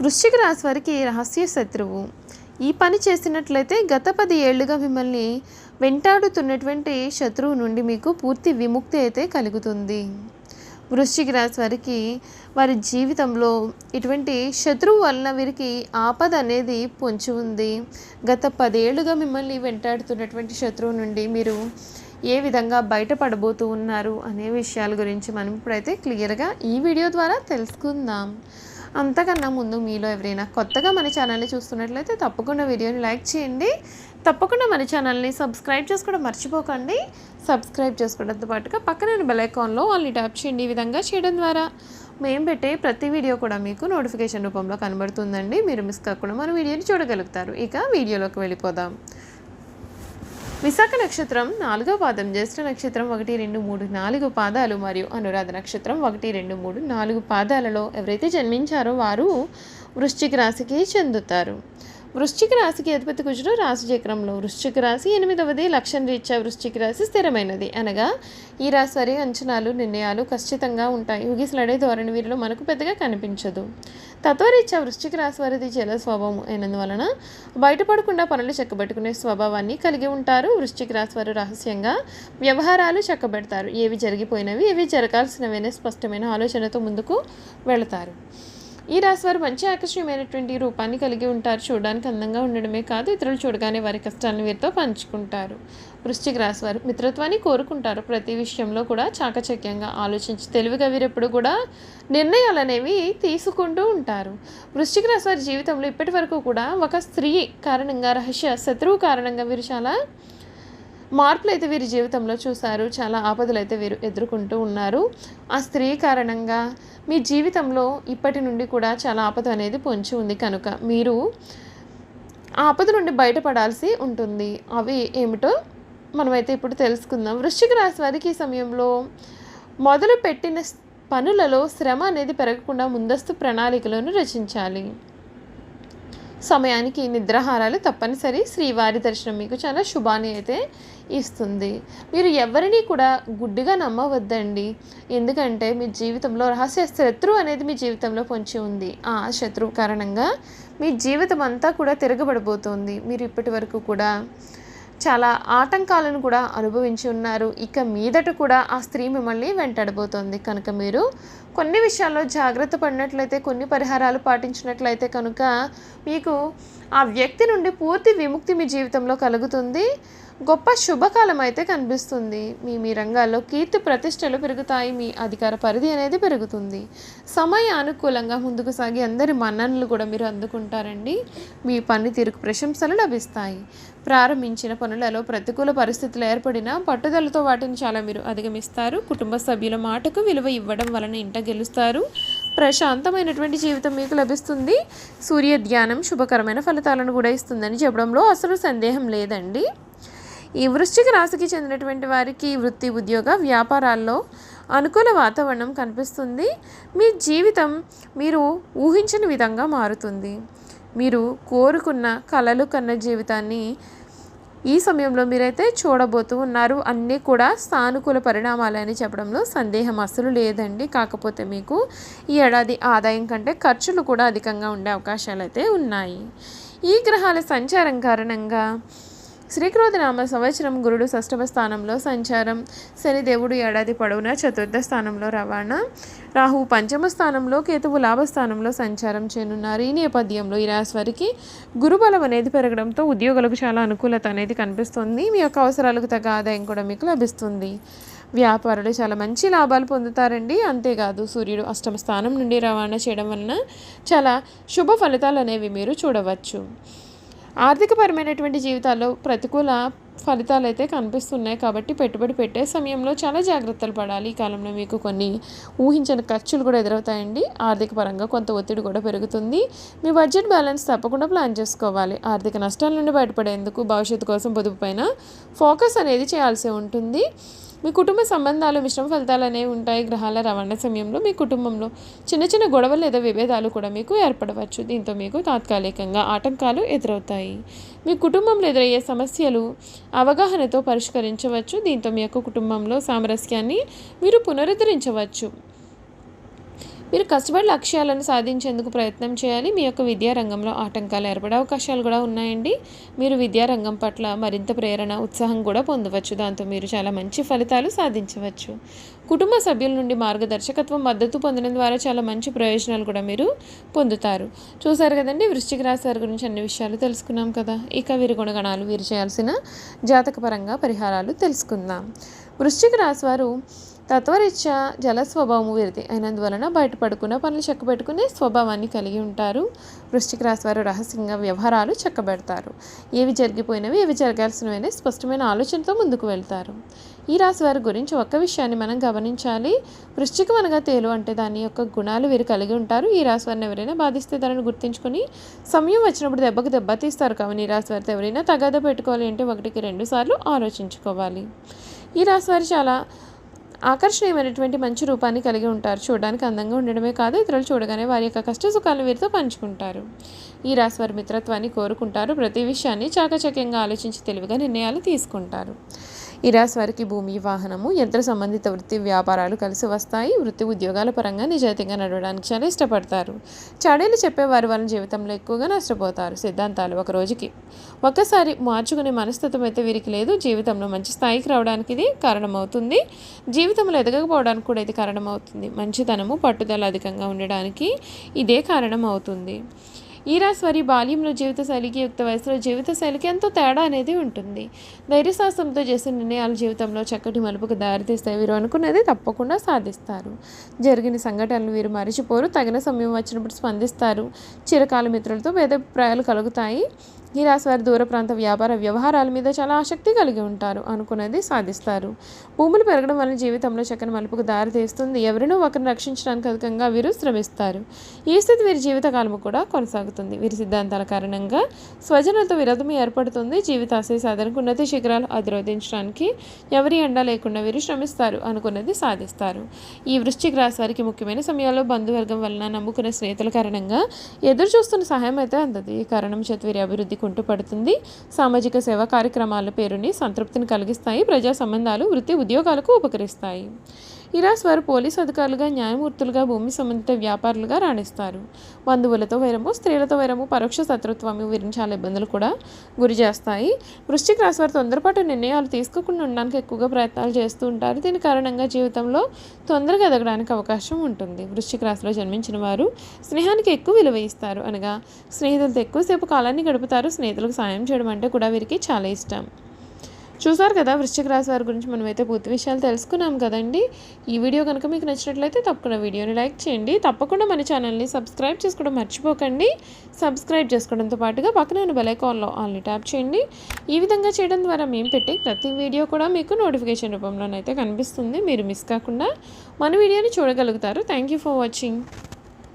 వృశ్చిక రాశి వారికి రహస్య శత్రువు. ఈ పని చేసినట్లయితే గత పది ఏళ్ళుగా మిమ్మల్ని వెంటాడుతున్నటువంటి శత్రువు నుండి మీకు పూర్తి విముక్తి అయితే కలుగుతుంది. వృశ్చిక రాశి వారికి వారి జీవితంలో ఇటువంటి శత్రువు వలన వీరికి ఆపద అనేది పొంచి ఉంది. గత పదేళ్ళుగా మిమ్మల్ని వెంటాడుతున్నటువంటి శత్రువు నుండి మీరు ఏ విధంగా బయటపడబోతూ ఉన్నారు అనే విషయాల గురించి మనం ఇప్పుడైతే క్లియర్గా ఈ వీడియో ద్వారా తెలుసుకుందాం. అంతకన్నా ముందు మీలో ఎవరైనా కొత్తగా మన ఛానల్ని చూస్తున్నట్లయితే తప్పకుండా వీడియోని లైక్ చేయండి. తప్పకుండా మన ఛానల్ని సబ్స్క్రైబ్ చేసుకోవడం మర్చిపోకండి. సబ్స్క్రైబ్ చేసుకోవడంతో పాటుగా పక్కన బెల్ ఐకాన్లో వాళ్ళని ట్యాప్ చేయండి. ఈ విధంగా చేయడం ద్వారా మేము పెట్టే ప్రతి వీడియో కూడా మీకు నోటిఫికేషన్ రూపంలో కనబడుతుందండి. మీరు మిస్ కాకుండా మన వీడియోని చూడగలుగుతారు. ఇక వీడియోలోకి వెళ్ళిపోదాం. విశాఖ నక్షత్రం నాలుగో పాదం జ్యేష్ఠ నక్షత్రం ఒకటి రెండు మూడు నాలుగు పాదాలు మరియు అనురాధ నక్షత్రం ఒకటి రెండు మూడు నాలుగు పాదాలలో ఎవరైతే జన్మించారో వారు వృశ్చిక రాశికి చెందుతారు. వృశ్చిక రాశికి అధిపతి కుజుడు రాశి చక్రంలో వృశ్చిక రాశి ఎనిమిదవది లక్షణ రీత్యా వృశ్చిక రాశి స్థిరమైనది. అనగా ఈ రాశి వారి అంచనాలు నిర్ణయాలు ఖచ్చితంగా ఉంటాయి. ఊగిసలాడే ధోరణి వీరిలో మనకు పెద్దగా కనిపించదు. తత్వరీత్యా వృశ్చిక రాశి వారిది జల స్వభావం. అయినందువలన బయటపడకుండా పనులు చెక్కబెట్టుకునే స్వభావాన్ని కలిగి ఉంటారు. వృశ్చిక రాశి వారు రహస్యంగా వ్యవహారాలు చెక్కబెడతారు. ఏవి జరిగిపోయినవి ఏవి జరగాల్సినవనే స్పష్టమైన ఆలోచనతో ముందుకు వెళతారు. ఈ రాశి వారు మంచి ఆకర్షణీయమైనటువంటి రూపాన్ని కలిగి ఉంటారు. చూడడానికి అందంగా ఉండడమే కాదు ఇతరులు చూడగానే వారి కష్టాలను వీరితో పంచుకుంటారు. వృశ్చిక రాశి వారు మిత్రత్వాన్ని కోరుకుంటారు. ప్రతి విషయంలో కూడా చాకచక్యంగా ఆలోచించి తెలివిగా వీరెప్పుడు కూడా నిర్ణయాలు అనేవి తీసుకుంటూ ఉంటారు. వృశ్చిక రాశి వారి జీవితంలో ఇప్పటి వరకు కూడా ఒక స్త్రీ కారణంగా రహస్య శత్రువు కారణంగా వీరు చాలా మార్పులు అయితే వీరి జీవితంలో చూశారు చాలా ఆపదలు అయితే వీరు ఎదుర్కొంటూ ఉన్నారు. ఆ స్త్రీ కారణంగా మీ జీవితంలో ఇప్పటి నుండి కూడా చాలా ఆపద అనేది పొంచి ఉంది కనుక మీరు ఆ ఆపద నుండి బయటపడాల్సి ఉంటుంది. అవి ఏమిటో మనమైతే ఇప్పుడు తెలుసుకుందాం. వృశ్చిక రాశి వారికి ఈ సమయంలో మొదలు పెట్టిన పనులలో శ్రమ అనేది పెరగకుండా ముందస్తు ప్రణాళికలను రచించాలి. సమయానికి నిద్రాహారాలు తప్పనిసరి. శ్రీవారి దర్శనం మీకు చాలా శుభాన్ని అయితే ఇస్తుంది. మీరు ఎవరిని కూడా గుడ్డిగా నమ్మవద్దండి. ఎందుకంటే మీ జీవితంలో రహస్య శత్రువు అనేది మీ జీవితంలో పొంచి ఉంది. ఆ శత్రువు కారణంగా మీ జీవితం అంతా కూడా తిరగబడిపోతుంది మీరు ఇప్పటి వరకు కూడా చాలా ఆటంకాలను కూడా అనుభవించి ఉన్నారు. ఇక మీదట కూడా ఆ స్త్రీ మిమ్మల్ని వెంటాడబోతోంది. కనుక మీరు కొన్ని విషయాల్లో జాగ్రత్త పడినట్లయితే కొన్ని పరిహారాలు పాటించినట్లయితే కనుక మీకు ఆ వ్యక్తి నుండి పూర్తి విముక్తి మీ జీవితంలో కలుగుతుంది. గొప్ప శుభకాలం అయితే కనిపిస్తుంది. మీ మీ రంగాల్లో కీర్తి ప్రతిష్టలు పెరుగుతాయి. మీ అధికార పరిధి అనేది పెరుగుతుంది. సమయ అనుకూలంగా ముందుకు సాగి అందరి మన్ననలు కూడా మీరు అందుకుంటారండి. మీ పనితీరుకు ప్రశంసలు లభిస్తాయి. ప్రారంభించిన పనులలో ప్రతికూల పరిస్థితులు ఏర్పడినా పట్టుదలతో వాటిని చాలా మీరు అధిగమిస్తారు. కుటుంబ సభ్యుల మాటకు విలువ ఇవ్వడం వలన ఇంట గెలుస్తారు. ప్రశాంతమైనటువంటి జీవితం మీకు లభిస్తుంది. సూర్య ధ్యానం శుభకరమైన ఫలితాలను కూడా ఇస్తుందని చెప్పడంలో అసలు సందేహం లేదండి. ఈ వృశ్చిక రాశికి చెందినటువంటి వారికి వృత్తి ఉద్యోగ వ్యాపారాల్లో అనుకూల వాతావరణం కనిపిస్తుంది. మీ జీవితం మీరు ఊహించని విధంగా మారుతుంది. మీరు కోరుకున్న కలలు కన్న జీవితాన్ని ఈ సమయంలో మీరైతే చూడబోతూ ఉన్నారు. అన్నీ కూడా సానుకూల పరిణామాలని చెప్పడంలో సందేహం అసలు లేదండి. కాకపోతే మీకు ఈ ఏడాది ఆదాయం కంటే ఖర్చులు కూడా అధికంగా ఉండే అవకాశాలు అయితే ఉన్నాయి. ఈ గ్రహాల సంచారం కారణంగా శ్రీక్రోధనామ సంవత్సరం గురుడు షష్టమ స్థానంలో సంచారం. శనిదేవుడు ఏడాది పొడవునా చతుర్థ స్థానంలో రవాణా. రాహు పంచమ స్థానంలో కేతువు లాభస్థానంలో సంచారం చేయనున్నారు. ఈ నేపథ్యంలో ఈ రాశి వారికి గురుబలం అనేది పెరగడంతో ఉద్యోగులకు చాలా అనుకూలత అనేది కనిపిస్తుంది. మీ యొక్క అవసరాలకు తగ్గ ఆదాయం కూడా మీకు లభిస్తుంది. వ్యాపారులు చాలా మంచి లాభాలు పొందుతారండి. అంతేకాదు సూర్యుడు అష్టమ స్థానం నుండి రవాణా చేయడం వలన చాలా శుభ ఫలితాలు అనేవి మీరు చూడవచ్చు. ఆర్థికపరమైనటువంటి జీవితాల్లో ప్రతికూల ఫలితాలు అయితే కనిపిస్తున్నాయి కాబట్టి పెట్టుబడి పెట్టే సమయంలో చాలా జాగ్రత్తలు పడాలి. ఈ కాలంలో మీకు కొన్ని ఊహించని ఖర్చులు కూడా ఎదురవుతాయండి. ఆర్థిక పరంగా కొంత ఒత్తిడి కూడా పెరుగుతుంది. మీ బడ్జెట్ బ్యాలెన్స్ తప్పకుండా ప్లాన్ చేసుకోవాలి. ఆర్థిక నష్టాల నుండి బయటపడేందుకు భవిష్యత్తు కోసం పొదుపు పైన ఫోకస్ అనేది చేయాల్సి ఉంటుంది. మీ కుటుంబ సంబంధాలు మిశ్రమ ఫలితాలు అనేవి ఉంటాయి. గ్రహాల రవాణా సమయంలో మీ కుటుంబంలో చిన్న చిన్న గొడవలు లేదా విభేదాలు కూడా మీకు ఏర్పడవచ్చు. దీంతో మీకు తాత్కాలికంగా ఆటంకాలు ఎదురవుతాయి. మీ కుటుంబంలో ఎదురయ్యే సమస్యలు అవగాహనతో పరిష్కరించవచ్చు. దీంతో మీ యొక్క కుటుంబంలో సామరస్యాన్ని మీరు పునరుద్ధరించవచ్చు. మీరు కష్టపడి లక్ష్యాలను సాధించేందుకు ప్రయత్నం చేయాలి. మీ యొక్క విద్యారంగంలో ఆటంకాలు ఏర్పడే అవకాశాలు కూడా ఉన్నాయండి. మీరు విద్యారంగం పట్ల మరింత ప్రేరణ ఉత్సాహం కూడా పొందవచ్చు. దాంతో మీరు చాలా మంచి ఫలితాలు సాధించవచ్చు. కుటుంబ సభ్యుల నుండి మార్గదర్శకత్వం మద్దతు పొందడం ద్వారా చాలా మంచి ప్రయోజనాలు కూడా మీరు పొందుతారు. చూసారు కదండి వృశ్చిక రాశి వారి గురించి అన్ని విషయాలు తెలుసుకున్నాం కదా. ఇక వీరి గుణగణాలు వీరు చేయాల్సిన జాతకపరంగా పరిహారాలు తెలుసుకుందాం. వృశ్చిక రాశి వారు తత్వరీత్యా జల స్వభావము వీరిది. అయినందువలన బయటపడుకున్న పనులు చక్కబెట్టుకునే స్వభావాన్ని కలిగి ఉంటారు. వృష్టికి రాశి వారు రహస్యంగా వ్యవహారాలు చక్కబెడతారు. ఏవి జరిగిపోయినవి ఏవి జరగాల్సినవి స్పష్టమైన ఆలోచనతో ముందుకు వెళ్తారు. ఈ రాశి వారి గురించి ఒక్క విషయాన్ని మనం గమనించాలి. వృశ్చికం అనగా తేలు అంటే దాని యొక్క గుణాలు వీరు కలిగి ఉంటారు. ఈ రాశి వారిని ఎవరైనా బాధిస్తే దానిని గుర్తుంచుకొని సమయం వచ్చినప్పుడు దెబ్బకు దెబ్బ తీస్తారు. కాబట్టి ఈ రాశి వారితో ఎవరైనా తగాద పెట్టుకోవాలి అంటే ఒకటికి రెండు సార్లు ఆలోచించుకోవాలి. ఈ రాశి వారు చాలా ఆకర్షణీయమైనటువంటి మంచి రూపాన్ని కలిగి ఉంటారు. చూడడానికి అందంగా ఉండడమే కాదు ఇతరులు చూడగానే వారి యొక్క కష్ట సుఖాలను వీరితో పంచుకుంటారు. ఈ రాశి వారి మిత్రత్వాన్ని కోరుకుంటారు. ప్రతి విషయాన్ని చాకచక్యంగా ఆలోచించి తెలివిగా నిర్ణయాలు తీసుకుంటారు. ఈ రాశి వారికి భూమి వాహనము యంత్ర సంబంధిత వృత్తి వ్యాపారాలు కలిసి వస్తాయి. వృత్తి ఉద్యోగాల పరంగా నిజాయితీగా నడవడానికి చాలా ఇష్టపడతారు. చాడీలు చెప్పేవారు వాళ్ళ జీవితంలో ఎక్కువగా నష్టపోతారు. సిద్ధాంతాలు ఒక రోజుకి ఒక్కసారి మార్చుకునే మనస్తత్వం అయితే వీరికి లేదు. జీవితంలో మంచి స్థాయికి రావడానికి ఇది కారణమవుతుంది. జీవితంలో ఎదగకపోవడానికి కూడా ఇది కారణమవుతుంది. మంచితనము పట్టుదల అధికంగా ఉండడానికి ఇదే కారణం అవుతుంది ఈ రాశి వారి బాల్యంలో జీవితశైలికి యుక్త వయసులో జీవితశైలికి ఎంతో తేడా అనేది ఉంటుంది. ధైర్యశాస్త్రంతో చేసిన నిర్ణయాలు జీవితంలో చక్కటి మలుపుకు దారితీస్తాయి. వీరు అనుకున్నది తప్పకుండా సాధిస్తారు. జరిగిన సంఘటనలు వీరు మరిచిపోరు. తగిన సమయం వచ్చినప్పుడు స్పందిస్తారు. చిరకాల మిత్రులతో భేదాభిప్రాయాలు కలుగుతాయి. ఈ రాశి వారి దూర ప్రాంత వ్యాపార వ్యవహారాల మీద చాలా ఆసక్తి కలిగి ఉంటారు అనుకున్నది సాధిస్తారు. భూములు పెరగడం వల్ల జీవితంలో చక్కని మలుపుకు దారి తీస్తుంది. ఎవరినో ఒకరిని రక్షించడానికి అధికంగా వీరు శ్రమిస్తారు. ఈ స్థితి వీరి జీవితకాలము కూడా కొనసాగుతుంది. వీరి సిద్ధాంతాల కారణంగా స్వజనులతో విరోధం ఏర్పడుతుంది. జీవితాశయ సాధనకు ఉన్నత శిఖరాలు అధిరోధించడానికి ఎవరి ఎండ లేకుండా వీరు శ్రమిస్తారు అనుకున్నది సాధిస్తారు. ఈ వృశ్చిక రాశి వారికి ముఖ్యమైన సమయాల్లో బంధువర్గం వలన నమ్ముకునే స్నేహితుల కారణంగా ఎదురు చూస్తున్న సహాయం అయితే అందదు. ఈ కారణం చేత వీరి అభివృద్ధి కుంటుపడుతుంది. సామాజిక సేవా కార్యక్రమాల పేరుని సంతృప్తిని కలిగిస్తాయి. ప్రజా సంబంధాలు వృత్తి ఉద్యోగాలకు ఉపకరిస్తాయి. ఇరాస్ వారు పోలీసు అధికారులుగా న్యాయమూర్తులుగా భూమి సంబంధిత వ్యాపారులుగా రాణిస్తారు. బంధువులతో వైరము స్త్రీలతో వైరము పరోక్ష శత్రుత్వం వీరిని చాలా ఇబ్బందులు కూడా గురి చేస్తాయి. వృశ్చిక రాశి వారు తొందరపాటు నిర్ణయాలు తీసుకోకుండా ఉండడానికి ఎక్కువగా ప్రయత్నాలు చేస్తూ ఉంటారు. దీని కారణంగా జీవితంలో తొందరగా ఎదగడానికి అవకాశం ఉంటుంది. వృశ్చిక రాశిలో జన్మించిన వారు స్నేహానికి ఎక్కువ విలువ ఇస్తారు అనగా స్నేహితులతో ఎక్కువసేపు కాలాన్ని గడుపుతారు. స్నేహితులకు సాయం చేయడం అంటే కూడా వీరికి చాలా ఇష్టం. చూసారు కదా వృశ్చిక రాశి వారి గురించి మనమైతే పూర్తి విషయాలు తెలుసుకున్నాం కదండి. ఈ వీడియో కనుక మీకు నచ్చినట్లయితే తప్పకుండా వీడియోని లైక్ చేయండి. తప్పకుండా మన ఛానల్ని సబ్స్క్రైబ్ చేసుకోవడం మర్చిపోకండి. సబ్స్క్రైబ్ చేసుకోవడంతో పాటుగా పక్కన ఉన్న బెలైకాన్లో ఆల్ని ట్యాప్ చేయండి. ఈ విధంగా చేయడం ద్వారా మేము పెట్టి ప్రతి వీడియో కూడా మీకు నోటిఫికేషన్ రూపంలోనైతే కనిపిస్తుంది. మీరు మిస్ కాకుండా మన వీడియోని చూడగలుగుతారు. Thank you for watching.